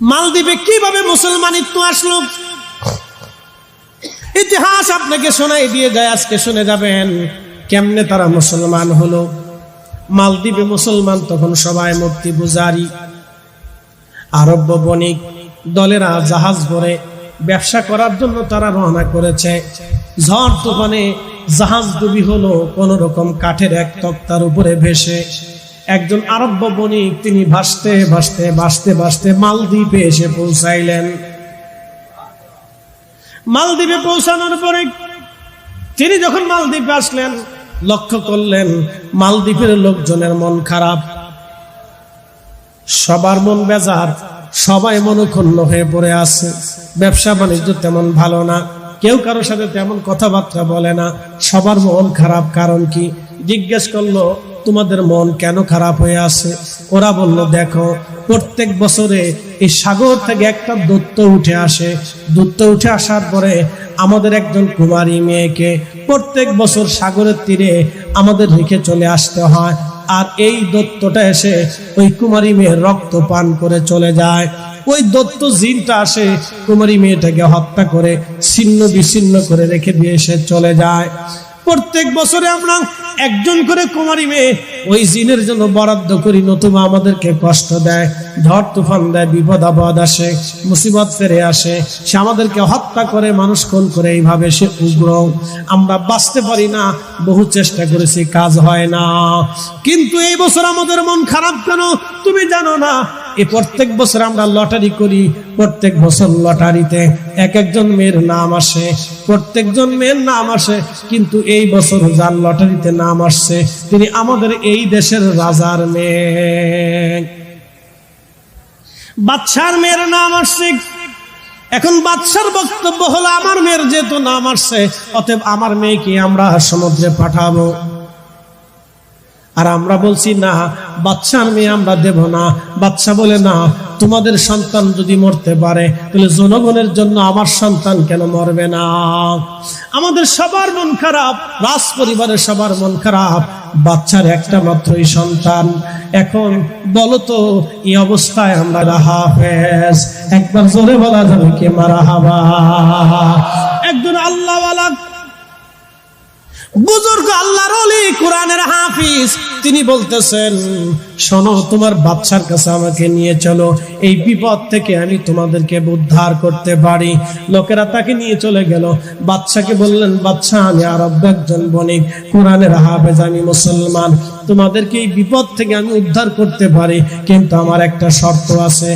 মালদ্বীপে কীভাবে মুসলমানিত্ব আসলো? ইতিহাস আপনাকে শোনাই দিয়ে যায়, আজকে শুনে যাবেন কেমনে তারা মুসলমান হলো। মালদ্বীপে মুসলমান তখন সবাই মূর্তি পূজারি, আরব্য, বণিক, দলেরা জাহাজ ভরে ব্যবসা করার জন্য তারা রওনা করেছে। ঝড় তুফানে জাহাজ ডুবি হলো কোন রকম কাঠের এক তক্তার উপরে ভেসে একজন আরব্য বণিক তিনি ভাসতে ভাসতে ভাসতে ভাসতে মালদ্বীপে এসে পৌঁছাইলেন। মালদ্বীপে পৌঁছানোর পরে তিনি যখন মালদ্বীপে আসলেন, লক্ষ্য করলেন মালদ্বীপের লোকজনের মন খারাপ। সবার মন বেজার, সবাই মনক্ষুণ্ণ হয়ে পড়ে আছে। ব্যবসা বাণিজ্য তেমন ভালো না, কেউ কারোর সাথে তেমন কথাবার্তা বলে না। সবার মন খারাপ, কারণ কি? জিজ্ঞেস করল তোমাদের মন কেন খারাপ হয়ে আছে? ওরা বলল, দেখো, প্রত্যেক বছরে এই সাগর থেকে একটা দত্ত উঠে আসে। দত্ত উঠে আসার পরে আমাদের একজন কুমারী মেয়েকে প্রত্যেক বছর সাগরের তীরে আমাদের রেখে চলে আসতে হয়। আর এই দত্তটা এসে ওই কুমারী মেয়ের রক্ত পান করে চলে যায়। ওই দত্ত জিনটা আসে, কুমারী মেয়েটাকে হত্যা করে, ছিন্ন বিচ্ছিন্ন করে রেখে দিয়ে সে চলে যায়। প্রত্যেক বছরে আমরা একজন করে কুমারী মেয়ে ওই জিনের জন্য বরাদ্দ করি। নতুবা আমাদেরকে কষ্ট দেয় ঝড় তুফান দেয়, বিপদ, আপদ আসে, মুসিবত ফেরে আসে। সে আমাদেরকে হত্যা করে, মানুষ খুন করে, এইভাবে সে উগ্র। আমরা বাঁচতে পারি না, বহু চেষ্টা করেছি, কাজ হয় না। কিন্তু এই বছর আমাদের মন খারাপ কেন? তুমি জানো না এ প্রত্যেক বছর আমরা লটারি করি, প্রত্যেক বছর লটারিতে এক একজন মেয়ের নাম আসে, প্রত্যেকজন মেয়ের নাম আসে, কিন্তু এই বছর যার লটারিতে নাম আসছে, তিনি আমাদের এই দেশের রাজার মেয়ে। বাচ্চার মেয়ের নাম আসছে। এখন বাচ্চার বক্তব্য হলো, আমার মেয়ের যেহেতু নাম আসছে, অতএব আমার মেয়েকে আমরা সমুদ্রে পাঠাবো। আর আমরা বলছি, না বাচ্চার মেয়ে আমরা দেব না। বাচ্চা বলে, না, তোমাদের সন্তান যদি মরতে পারে, তাহলে জনগণের জন্য আমার সন্তান কেন মরবে না? আমাদের সবার মন খারাপ রাজ পরিবারের সবার মন খারাপ, বাচ্চার একটা মাত্রই সন্তান। এখন বলো তো, এই অবস্থায় আমরা হাফেজ একবার জোরে বলা যাবে কে মারা হাবা? একজন আল্লাহওয়ালা বুজুর্গ আল্লাহর অলি কোরআনের হাফিজ। তিনি বলতেছেন, শোনো, তোমার বাচ্চার কাছে আমাকে নিয়ে চলো। এই বিপদ থেকে আমি তোমাদেরকে উদ্ধার করতে পারি। লোকেরা তাকে নিয়ে চলে গেল। বাচ্চাকে বললেন বাচ্চা আমি আরব একজন বণিক, কোরআনের হাফেজ, আমি মুসলমান। তোমাদেরকে এই বিপদ থেকে আমি উদ্ধার করতে পারি, কিন্তু আমার একটা শর্ত আছে।